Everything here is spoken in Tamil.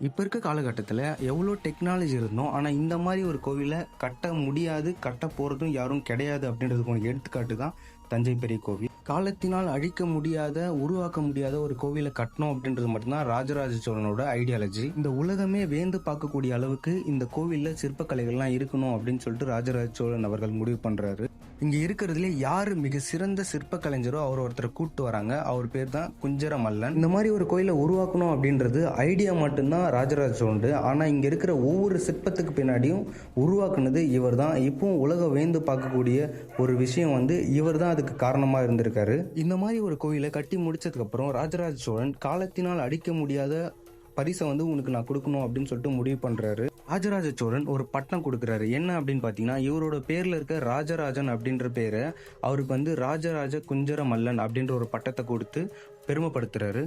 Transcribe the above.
இப்போ இருக்க காலகட்டத்தில் எவ்வளோ டெக்னாலஜி இருந்தோம் ஆனால் இந்த மாதிரி ஒரு கோவிலை கட்ட முடியாது கட்ட போகிறதும் யாரும் கிடையாது அப்படின்றதுக்கு எடுத்துக்காட்டு தான் தஞ்சை பெரிய கோவில். காலத்தினால் அழிக்க முடியாத உருவாக்க முடியாத ஒரு கோவிலை கட்டணும் அப்படின்றது மட்டும்தான் ராஜராஜ சோழனோட ஐடியாலஜி இந்த உலகமே வேந்து பார்க்கக்கூடிய அளவுக்கு இந்த கோவிலில் சிற்பக்கலைகள்லாம் இருக்கணும் அப்படின்னு சொல்லிட்டு ராஜராஜ சோழன் அவர்கள் முடிவு பண்ணுறாரு இங்கே இருக்கிறதுல யார் மிக சிறந்த சிற்ப கலைஞரோ அவர் ஒருத்தரை கூப்பிட்டு வராங்க. அவர் பேர் தான் குஞ்சர மல்லன் இந்த மாதிரி ஒரு கோயிலை உருவாக்கணும் அப்படின்றது ஐடியா மட்டும்தான் ராஜராஜ சோழன் ஆனால் இங்கே இருக்கிற ஒவ்வொரு சிற்பத்துக்கு பின்னாடியும் உருவாக்குனது இவர் தான் இப்பவும் உலக வேந்து பார்க்கக்கூடிய ஒரு விஷயம் வந்து இவர் தான் அதுக்கு காரணமாக இருந்திருக்காரு இந்த மாதிரி ஒரு கோயிலை கட்டி முடிச்சதுக்கப்புறம் ராஜராஜ சோழன் காலத்தினால் அடிக்க முடியாத பரிசை வந்து உனக்கு நான் கொடுக்கணும் அப்படின்னு சொல்லிட்டு முடிவு பண்றாரு. ராஜராஜ சோழன் ஒரு பட்டம் கொடுக்குறாரு. என்ன அப்படின்னு பார்த்தீங்கன்னா இவரோட பேரில் இருக்க ராஜராஜன் அப்படின்ற பேரை அவருக்கு வந்து ராஜராஜ குஞ்சர மல்லன் அப்படின்ற ஒரு பட்டத்தை கொடுத்து பெருமைப்படுத்துறாரு.